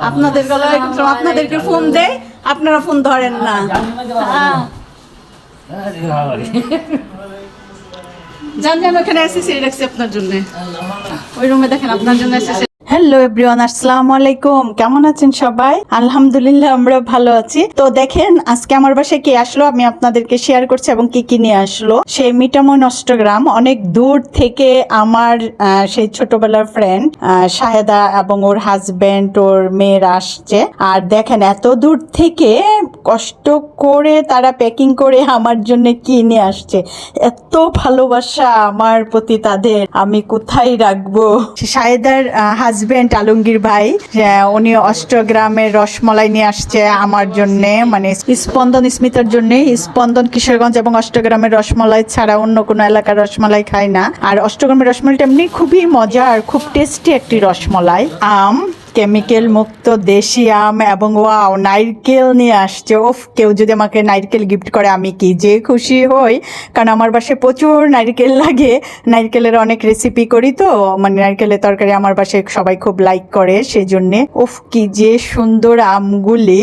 আপনাদের আপনাদেরকে ফোন দেয় আপনারা ফোন ধরেন না। হ্যাঁ। যান যান ওখানে এসেছি রাখছি আপনার জন্য। ওই রুমে দেখেন আপনার জন্য এসেছি হ্যালো এভরিওয়ান আসসালামু আলাইকুম কেমন আছেন সবাই? আলহামদুলিল্লাহ, আমরা ভালো আছি। তো দেখেন, আজকে আমার বাসায় কি আসলো? আমি আপনাদেরকে শেয়ার করছি এবং কি কি নিয়ে আসলো। সেই মিটামন অষ্টগ্রাম অনেক দূর থেকে আমার সেই ছোটবেলার ফ্রেন্ড শাহেদা এবং ওর হাজবেন্ড ওর মেয়ের আসছে। আর দেখেন, এত দূর থেকে কষ্ট করে তারা প্যাকিং করে আমার জন্য কি নিয়ে আসছে? এত ভালোবাসা আমার প্রতি তাদের। আমি কোথায় রাখব? সাহেদার হাজবেন্ড আলমগীর ভাই উনি অষ্টগ্রামের রসমলাই নিয়ে আসছে আমার জন্যে মানে স্পন্দন স্মিতার জন্য। স্পন্দন কিশোরগঞ্জ এবং অষ্টগ্রামের রসমলাই ছাড়া অন্য কোনো এলাকার রসমলাই খায় না। আর অষ্টগ্রামের রসমলাইটা এমনি খুবই মজা আর খুব টেস্টি একটি রসমলাই। আম কেমিক্যাল মুক্ত দেশি আম এবং ওয়াও, নারকেল নিয়ে আসছে। ওফ, কেউ যদি আমাকে নারকেল গিফট করে, আমি কি যে খুশি হই? কারণ আমার বাসায় প্রচুর নারকেল লাগে। নারকেলের অনেক রেসিপি করি তো মানে নারকেলের তরকারি আমার বাসায় সবাই খুব লাইক করে সেই জন্যে উফ কি যে সুন্দর আমগুলি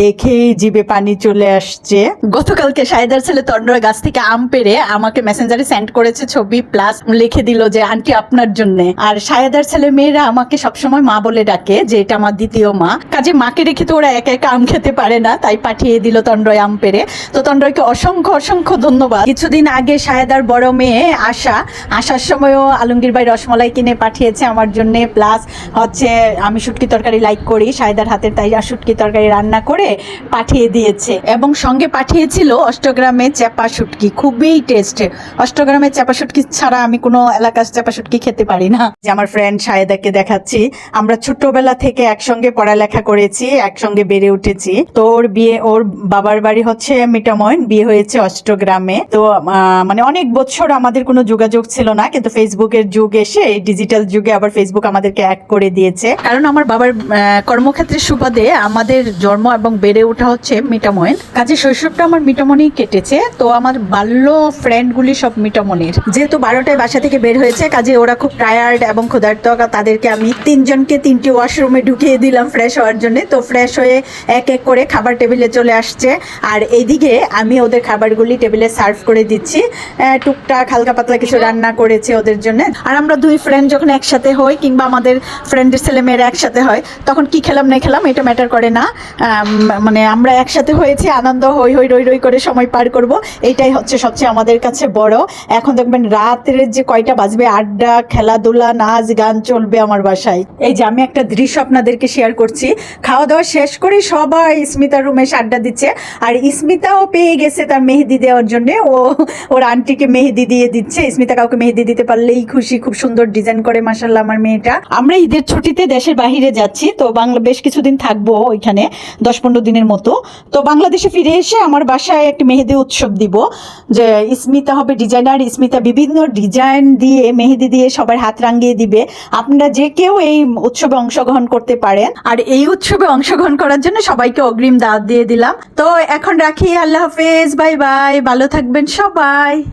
দেখেই জিভে পানি চলে আসছে। গতকালকে সাইদার ছেলে তন্ডরা গাছ থেকে আম পেরে আমাকে মেসেঞ্জারে সেন্ড করেছে ছবি প্লাস লিখে দিল যে, আন্টি, আপনার জন্য। আর সায়দার ছেলে মেয়েরা আমাকে সবসময় মা বলে ডাকে। যে এটা আমার দ্বিতীয় মা। কাজে মাকে রেখে তো ওরা একা একা আম খেতে পারে না, তাই পাঠিয়ে দিল তন্ডয় আম পেরে তো তন্ডয়কে অসংখ্য অসংখ্য ধন্যবাদ। কিছুদিন আগে সায়দার বড় মেয়ে আশা, আসার সময়ও আলমগীর ভাই রসমলাই কিনে পাঠিয়েছে আমার জন্য। প্লাস হচ্ছে, আমি শুটকি তরকারি লাইক করি, সায়দার হাতের তাই শুটকি তরকারি রান্না করে পাঠিয়ে দিয়েছে। এবং সঙ্গে পাঠিয়েছিল অষ্টগ্রামে চেপা শুটকি, খুবই টেস্ট। অষ্টগ্রামে চেপা শুটকি ছাড়া আমি কোনো এলাকার চেপা শুটকি খেতে পারি না। যে আমার ফ্রেন্ড সায়দাকে দেখাচ্ছি, আমরা ছোটবেলা থেকে একসঙ্গে পড়ালেখা করেছি, একসঙ্গে বেড়ে উঠেছি। তো ওর বিয়ে, ওর বাবার বাড়ি হচ্ছে মিটামইন বিয়ে হয়েছে অষ্টগ্রামে। তো মানে অনেক বছর আমাদের কোনো যোগাযোগ ছিল না, কিন্তু ফেসবুকের যুগ এসে, এই ডিজিটাল যুগে আবার ফেসবুক আমাদেরকে এক করে দিয়েছে। কারণ আমার বাবার কর্মক্ষেত্রের সুবাদে আমাদের জন্ম এবং বেড়ে ওঠা হচ্ছে মিটাময়ন। কাজে শৈশবটা আমার মিটামনেই কেটেছে। তো আমার বাল্য ফ্রেন্ডগুলি সব মিটামনের যেহেতু বারোটায় বাসা থেকে বের হয়েছে, কাজে ওরা খুব টায়ার্ড এবং ক্ষুধার্ত, তাদেরকে আমি তিনজনকে তিনটি ওয়াশরুমে ঢুকিয়ে দিলাম ফ্রেশ হওয়ার জন্য। তো ফ্রেশ হয়ে এক এক করে খাবার টেবিলে চলে আসছে। আর এইদিকে আমি ওদের খাবারগুলি টেবিলে সার্ভ করে দিচ্ছি। টুকটাক হালকা পাতলা কিছু রান্না করেছে ওদের জন্য। আর আমরা দুই ফ্রেন্ড যখন একসাথে হই কিংবা আমাদের ফ্রেন্ডের ছেলে মেয়েরা একসাথে হয়, তখন কি খেলাম না খেলাম এটা ম্যাটার করে না। মানে আমরা একসাথে হয়েছি, আনন্দ হই হই রই রই করে সময় পার করব। এইটাই হচ্ছে সবচেয়ে আমাদের কাছে বড়। এখন দেখবেন রাতের যে কয়টা বাজবে, আড্ডা, খেলাধুলা, নাচ, গান চলবে আমার বাসায়। এই যে আমি একটা দৃশ্য আপনাদেরকে শেয়ার করছি। খাওয়া দাওয়া শেষ করে সবাই স্মিতার রুমে আড্ডা দিচ্ছে। আর স্মিতাও পেয়ে গেছে তার মেহেদি দেওয়ার জন্য। ও, ওর আন্টিকে মেহেদি দিয়ে দিচ্ছে। স্মিতা কাউকে মেহেদি দিতে পারলেই খুশি। খুব সুন্দর ডিজাইন করে মাসাল্লাহ আমার মেয়েটা। আমরা ঈদের ছুটিতে দেশের বাহিরে যাচ্ছি। তো বাংলা, বেশ কিছুদিন থাকব ওইখানে, দশ পনেরো দিনের মতো। তো বাংলাদেশে ফিরে এসে আমার বাসায় একটি মেহেদি উৎসব দিব। যে স্মিতা হবে ডিজাইনার স্মিতা বিভিন্ন ডিজাইন দিয়ে, মেহেদি দিয়ে সবার হাত রাঙিয়ে দিবে। আপনারা যে কেউ এই উৎসবে অংশগ্রহণ করতে পারেন। আর এই উৎসবে অংশগ্রহণ করার জন্য সবাইকে অগ্রিম দাঁত দিয়ে দিলাম। তো এখন রাখি, আল্লাহ হাফেজ, বাই বাই, ভালো থাকবেন সবাই।